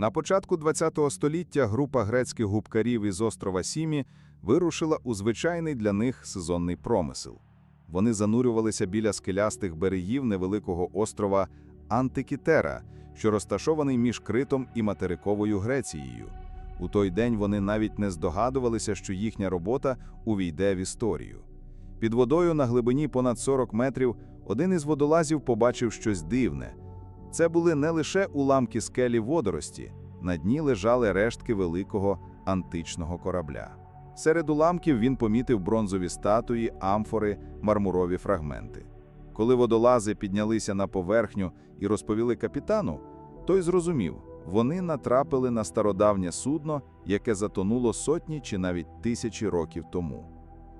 На початку ХХ століття група грецьких губкарів із острова Сімі вирушила у звичайний для них сезонний промисел. Вони занурювалися біля скелястих берегів невеликого острова Антикітера, що розташований між Критом і материковою Грецією. У той день вони навіть не здогадувалися, що їхня робота увійде в історію. Під водою на глибині понад 40 метрів один із водолазів побачив щось дивне. Це були не лише уламки скелі водорості, на дні лежали рештки великого античного корабля. Серед уламків він помітив бронзові статуї, амфори, мармурові фрагменти. Коли водолази піднялися на поверхню і розповіли капітану, той зрозумів, вони натрапили на стародавнє судно, яке затонуло сотні чи навіть тисячі років тому.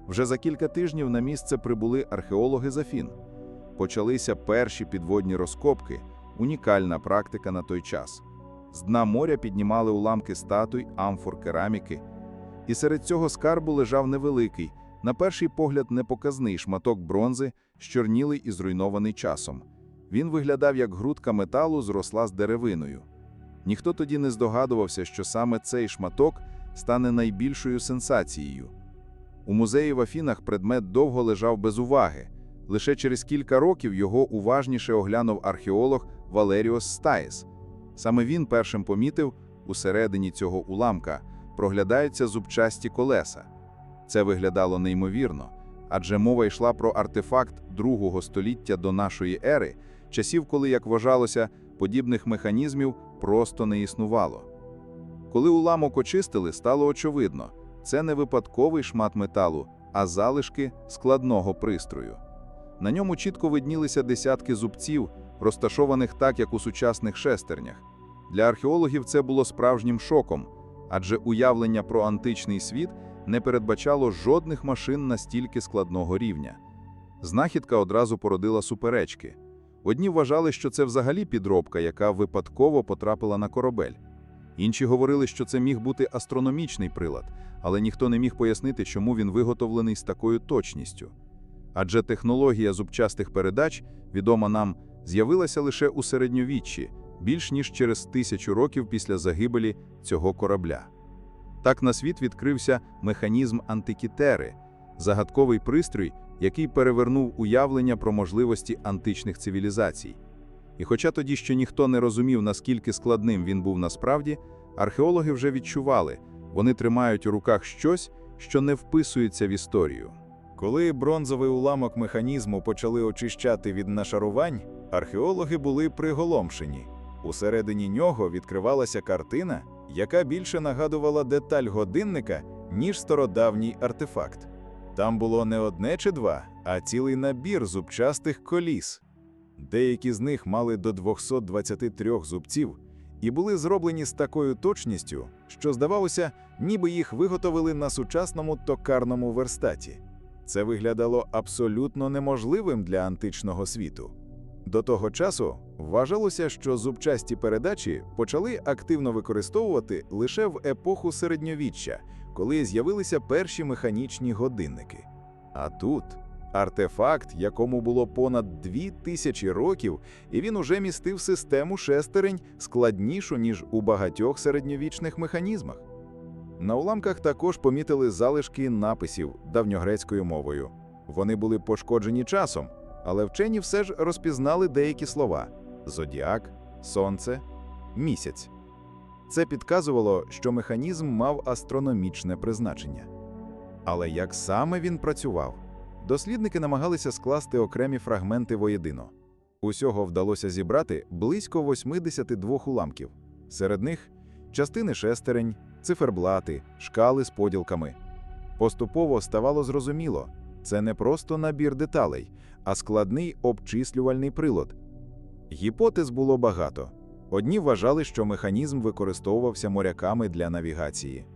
Вже за кілька тижнів на місце прибули археологи з Афін. Почалися перші підводні розкопки, унікальна практика на той час. З дна моря піднімали уламки статуй, амфор, кераміки. І серед цього скарбу лежав невеликий, на перший погляд непоказний шматок бронзи, щорнілий і зруйнований часом. Він виглядав як грудка металу, зросла з деревиною. Ніхто тоді не здогадувався, що саме цей шматок стане найбільшою сенсацією. У музеї в Афінах предмет довго лежав без уваги. Лише через кілька років його уважніше оглянув археолог Валеріос Стаїс. Саме він першим помітив, усередині цього уламка проглядаються зубчасті колеса. Це виглядало неймовірно, адже мова йшла про артефакт другого століття до нашої ери, часів, коли, як вважалося, подібних механізмів просто не існувало. Коли уламок очистили, стало очевидно це не випадковий шмат металу, а залишки складного пристрою. На ньому чітко виднілися десятки зубців, розташованих так, як у сучасних шестернях. Для археологів це було справжнім шоком, адже уявлення про античний світ не передбачало жодних машин настільки складного рівня. Знахідка одразу породила суперечки. Одні вважали, що це взагалі підробка, яка випадково потрапила на корабель. Інші говорили, що це міг бути астрономічний прилад, але ніхто не міг пояснити, чому він виготовлений з такою точністю. Адже технологія зубчастих передач, відома нам, з'явилася лише у середньовіччі, більш ніж через тисячу років після загибелі цього корабля. Так на світ відкрився механізм антикітери, загадковий пристрій, який перевернув уявлення про можливості античних цивілізацій. І хоча тоді ще ніхто не розумів, наскільки складним він був насправді, археологи вже відчували, вони тримають у руках щось, що не вписується в історію. Коли бронзовий уламок механізму почали очищати від нашарувань, археологи були приголомшені. Усередині нього відкривалася картина, яка більше нагадувала деталь годинника, ніж стародавній артефакт. Там було не одне чи два, а цілий набір зубчастих коліс. Деякі з них мали до 223 зубців і були зроблені з такою точністю, що здавалося, ніби їх виготовили на сучасному токарному верстаті. Це виглядало абсолютно неможливим для античного світу. До того часу вважалося, що зубчасті передачі почали активно використовувати лише в епоху середньовіччя, коли з'явилися перші механічні годинники. А тут артефакт, якому було понад дві тисячі років, і він уже містив систему шестерень складнішу, ніж у багатьох середньовічних механізмах. На уламках також помітили залишки написів давньогрецькою мовою. Вони були пошкоджені часом, але вчені все ж розпізнали деякі слова: зодіак, сонце, місяць. Це підказувало, що механізм мав астрономічне призначення. Але як саме він працював? Дослідники намагалися скласти окремі фрагменти воєдино. Усього вдалося зібрати близько 82 уламків. Серед них частини шестерень, циферблати, шкали з поділками. Поступово ставало зрозуміло, це не просто набір деталей, а складний обчислювальний прилад. Гіпотез було багато. Одні вважали, що механізм використовувався моряками для навігації,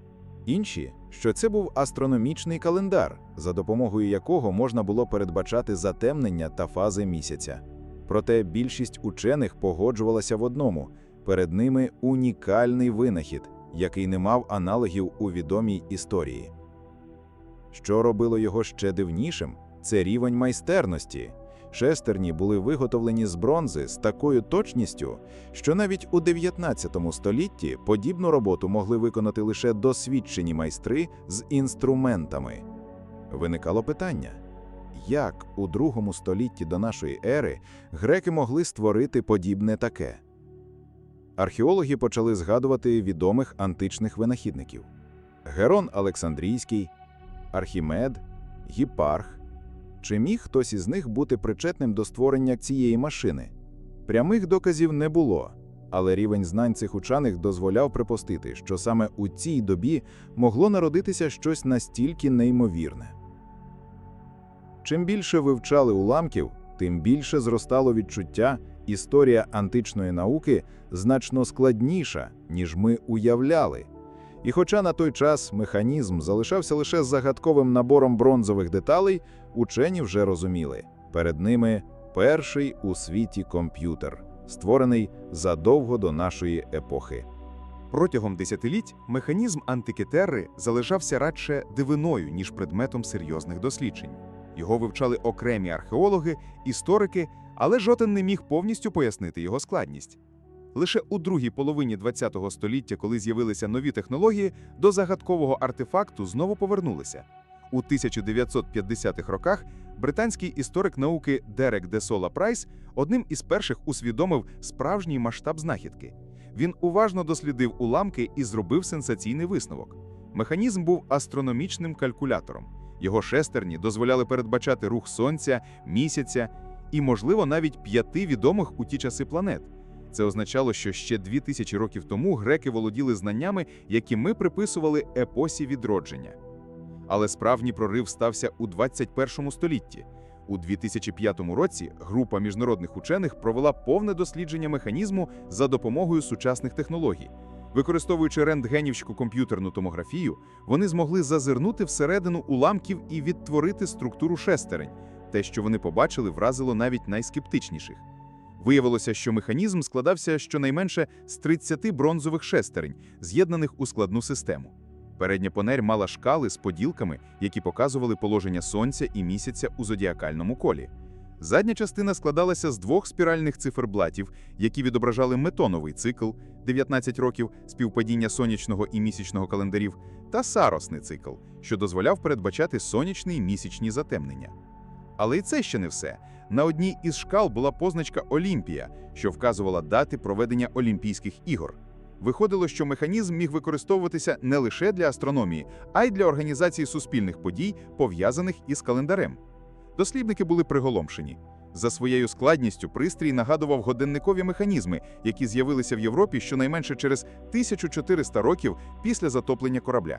інші, що це був астрономічний календар, за допомогою якого можна було передбачати затемнення та фази місяця. Проте більшість учених погоджувалася в одному перед ними унікальний винахід, який не мав аналогів у відомій історії. Що робило його ще дивнішим, це рівень майстерності. Шестерні були виготовлені з бронзи з такою точністю, що навіть у 19 столітті подібну роботу могли виконати лише досвідчені майстри з інструментами. Виникало питання: як у другому столітті до нашої ери греки могли створити подібне таке? Археологи почали згадувати відомих античних винахідників: Герон Олександрійський, Архімед, Гіпарх. Чи міг хтось із них бути причетним до створення цієї машини? Прямих доказів не було, але рівень знань цих учених дозволяв припустити, що саме у цій добі могло народитися щось настільки неймовірне. Чим більше вивчали уламків, тим більше зростало відчуття, історія античної науки значно складніша, ніж ми уявляли. І хоча на той час механізм залишався лише загадковим набором бронзових деталей, учені вже розуміли перед ними перший у світі комп'ютер, створений задовго до нашої епохи. Протягом десятиліть механізм антикетерри залишався радше дивиною, ніж предметом серйозних досліджень. Його вивчали окремі археологи, історики, але жоден не міг повністю пояснити його складність. Лише у другій половині ХХ століття, коли з'явилися нові технології, до загадкового артефакту знову повернулися. У 1950-х роках британський історик науки Дерек де Сола Прайс одним із перших усвідомив справжній масштаб знахідки. Він уважно дослідив уламки і зробив сенсаційний висновок. Механізм був астрономічним калькулятором. Його шестерні дозволяли передбачати рух сонця, місяця і, можливо, навіть п'яти відомих у ті часи планет. Це означало, що ще дві тисячі років тому греки володіли знаннями, які ми приписували епосі відродження. Але справжній прорив стався у 21 столітті. У 2005 році група міжнародних учених провела повне дослідження механізму за допомогою сучасних технологій. Використовуючи рентгенівську комп'ютерну томографію, вони змогли зазирнути всередину уламків і відтворити структуру шестерень. Те, що вони побачили, вразило навіть найскептичніших. Виявилося, що механізм складався щонайменше з 30 бронзових шестерень, з'єднаних у складну систему. Передня панель мала шкали з поділками, які показували положення сонця і місяця у зодіакальному колі. Задня частина складалася з двох спіральних циферблатів, які відображали метоновий цикл 19 років співпадіння сонячного і місячного календарів, та саросний цикл, що дозволяв передбачати сонячні і місячні затемнення. Але і це ще не все. На одній із шкал була позначка Олімпія, що вказувала дати проведення Олімпійських ігор. Виходило, що механізм міг використовуватися не лише для астрономії, а й для організації суспільних подій, пов'язаних із календарем. Дослідники були приголомшені. За своєю складністю пристрій нагадував годинникові механізми, які з'явилися в Європі щонайменше через 1400 років після затоплення корабля.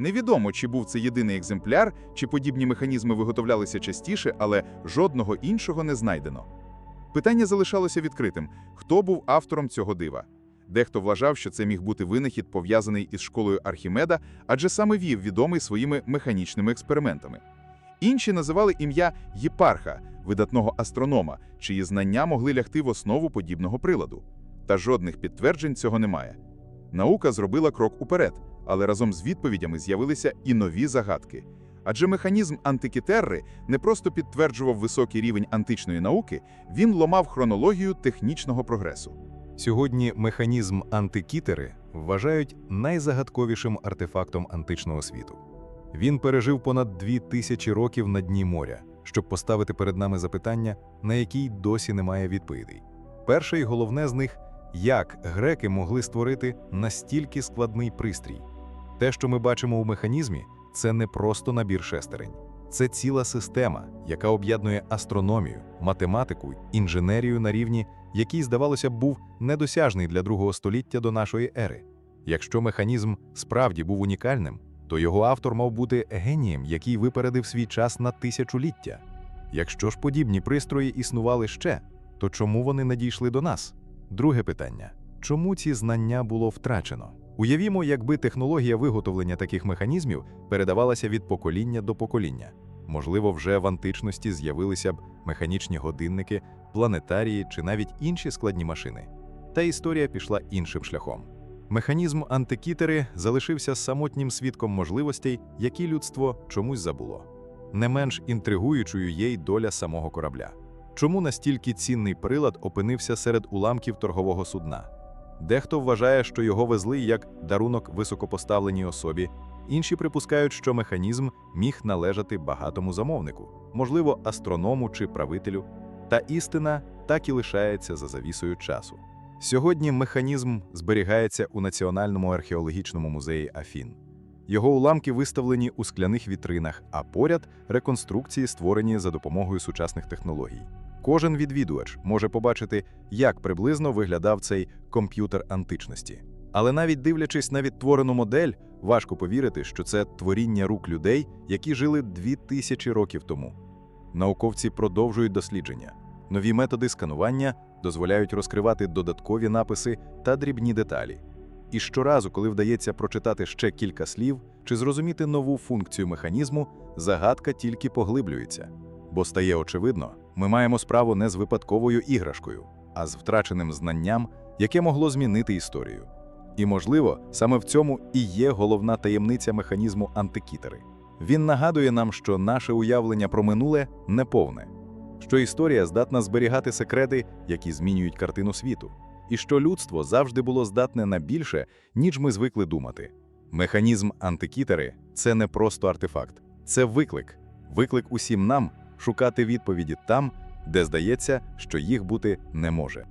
Невідомо, чи був це єдиний екземпляр, чи подібні механізми виготовлялися частіше, але жодного іншого не знайдено. Питання залишалося відкритим: хто був автором цього дива? Дехто вважав, що це міг бути винахід, пов'язаний із школою Архімеда, адже саме вів відомий своїми механічними експериментами. Інші називали ім'я Єпарха, видатного астронома, чиї знання могли лягти в основу подібного приладу. Та жодних підтверджень цього немає. Наука зробила крок уперед, але разом з відповідями з'явилися і нові загадки. Адже механізм антикітерри не просто підтверджував високий рівень античної науки, він ломав хронологію технічного прогресу. Сьогодні механізм антикітери вважають найзагадковішим артефактом античного світу. Він пережив понад дві тисячі років на дні моря, щоб поставити перед нами запитання, на які досі немає відповідей. Перше і головне з них як греки могли створити настільки складний пристрій. Те, що ми бачимо у механізмі, це не просто набір шестерень. Це ціла система, яка об'єднує астрономію, математику, інженерію на рівні, який, здавалося б, був недосяжний для другого століття до нашої ери. Якщо механізм справді був унікальним, то його автор мав бути генієм, який випередив свій час на тисячоліття. Якщо ж подібні пристрої існували ще, то чому вони не дійшли до нас? Друге питання: чому ці знання було втрачено? Уявімо, якби технологія виготовлення таких механізмів передавалася від покоління до покоління. Можливо, вже в античності з'явилися б механічні годинники, планетарії чи навіть інші складні машини. Та історія пішла іншим шляхом. Механізм антикітери залишився самотнім свідком можливостей, які людство чомусь забуло. Не менш інтригуючою є й доля самого корабля. Чому настільки цінний прилад опинився серед уламків торгового судна? Дехто вважає, що його везли як дарунок високопоставленій особі, інші припускають, що механізм міг належати багатому замовнику, можливо, астроному чи правителю. Та істина так і лишається за завісою часу. Сьогодні механізм зберігається у Національному археологічному музеї Афін. Його уламки виставлені у скляних вітринах, а поряд реконструкції, створені за допомогою сучасних технологій. Кожен відвідувач може побачити, як приблизно виглядав цей комп'ютер античності. Але навіть дивлячись на відтворену модель, важко повірити, що це творіння рук людей, які жили дві тисячі років тому. Науковці продовжують дослідження. Нові методи сканування дозволяють розкривати додаткові написи та дрібні деталі. І щоразу, коли вдається прочитати ще кілька слів чи зрозуміти нову функцію механізму, загадка тільки поглиблюється. Бо стає очевидно, ми маємо справу не з випадковою іграшкою, а з втраченим знанням, яке могло змінити історію. І, можливо, саме в цьому і є головна таємниця механізму антикітери. Він нагадує нам, що наше уявлення про минуле неповне, що історія здатна зберігати секрети, які змінюють картину світу, і що людство завжди було здатне на більше, ніж ми звикли думати. Механізм антикітери це не просто артефакт, це виклик, виклик усім нам шукати відповіді там, де здається, що їх бути не може.